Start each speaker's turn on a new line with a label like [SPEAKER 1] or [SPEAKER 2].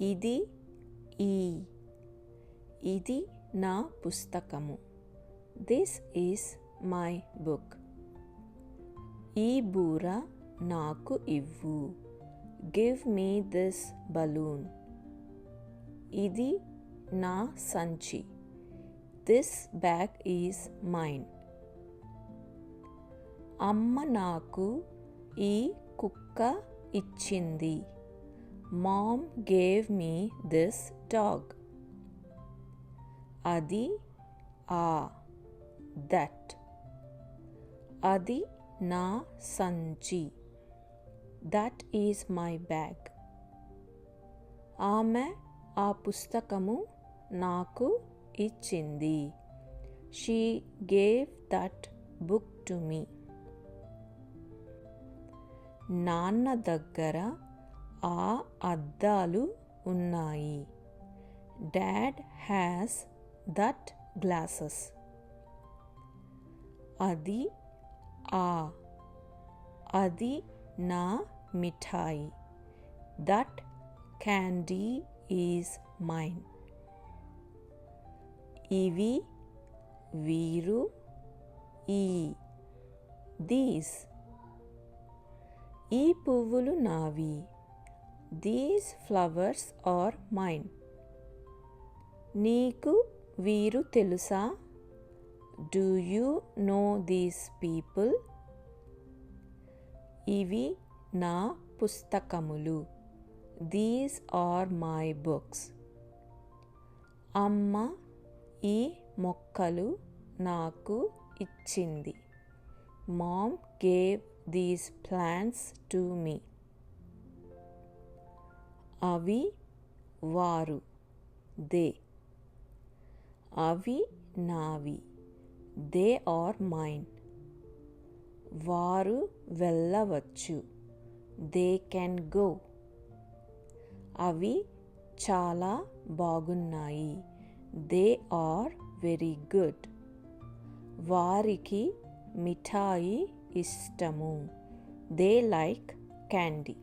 [SPEAKER 1] ఇది ఈ. ఇది నా పుస్తకము. దిస్ ఈస్ మై బుక్ ఈ బూర నాకు ఇవ్వు. గివ్ మీ దిస్ బలూన్ ఇది నా సంచి. దిస్ బ్యాగ్ ఈజ్ మైన్ అమ్మ నాకు ఈ కుక్క ఇచ్చింది. Mom gave me this dog అది ఆ దట్ అది నా సంచి. దట్ ఈజ్ మై బ్యాగ్ ఆమె ఆ పుస్తకము నాకు ఇచ్చింది. She gave that book to me నాన్న దగ్గర ఆ అద్దాలు ఉన్నాయి. డాడ్ హ్యాస్ దట్ గ్లాసెస్ అది ఆ. అది నా మిఠాయి. దట్ క్యాండీ ఈజ్ మైన్ ఇవి వీరు ఈ. దీస్ ఈ పువ్వులు నావి. దీస్ ఫ్లవర్స్ ఆర్ మైన్ నీకు వీరు తెలుసా? Do you know these people ఇవి నా పుస్తకములు. దీస్ ఆర్ మై బుక్స్ అమ్మ ఈ మొక్కలు నాకు ఇచ్చింది. Mom gave these plants to me అవి వారు దే. అవి నావి దే ఆర్ మైన్. వారు వెళ్ళవచ్చు. They can go. అవి చాలా బాగున్నాయి. They are very good. వారికి మిఠాయి ఇష్టము. They like candy.